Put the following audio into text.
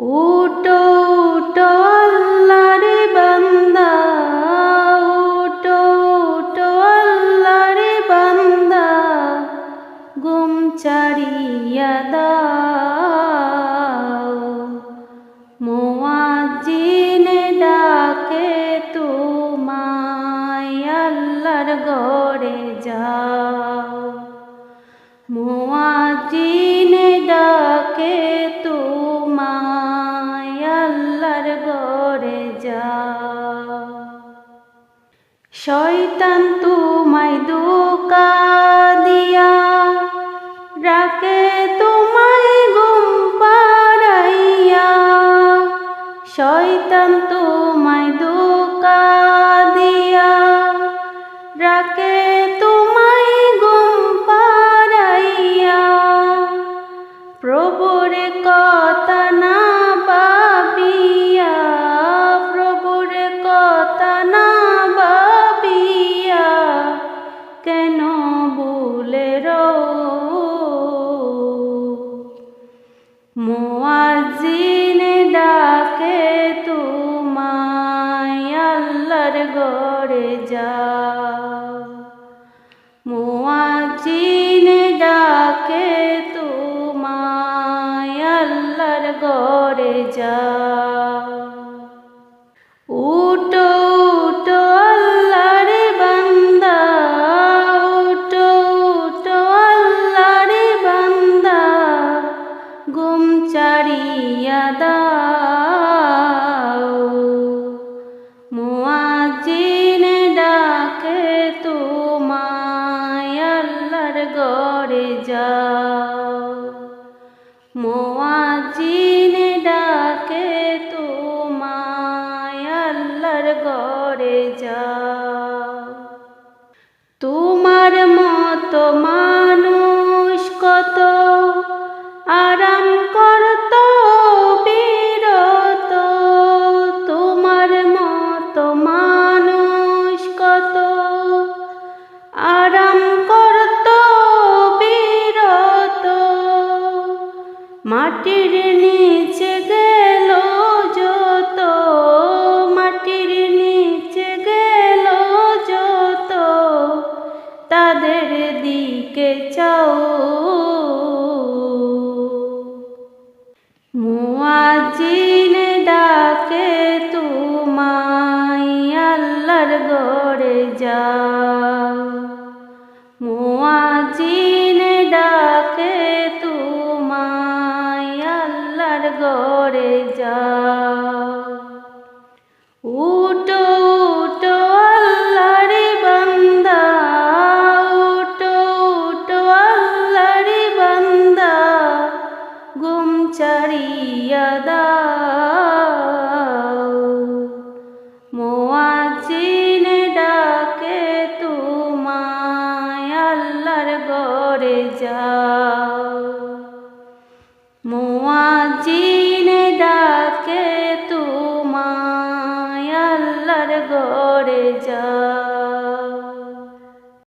উটো উটো আল্লাহর বান্দা উটো উটো আল্লাহর বান্দা, গুম চারিয়া দাও। মুয়াজ্জিন ডাকে তোমায়, আল্লাহর গড়ে যাও। শয়তান তোমায় দোকা দিয়া রাকে তোমায় গুম পাড়াইয়া। শয়তান তোমায় দুকা ভুলে রো মুয়াজ্জিন ডাকে তোমায় আল্লাহর গড়ে যাও মুয়াজ্জিন ডাকে তোমায় আল্লাহর গড়ে যাও দাও। আল্লাহর গড়ে যাও। ডাকে তোমায় আল্লাহর গড়ে তোমার মতো মানুষ মাটির নিচে গেল যত, মাটির নিচে গেল যত। তাদের দিকে চাও। মুয়াজ্জিন ডাকে, তোমায় আল্লাহর গড়ে যাও। মুয়াজ্জিন গড়ে যাও। जा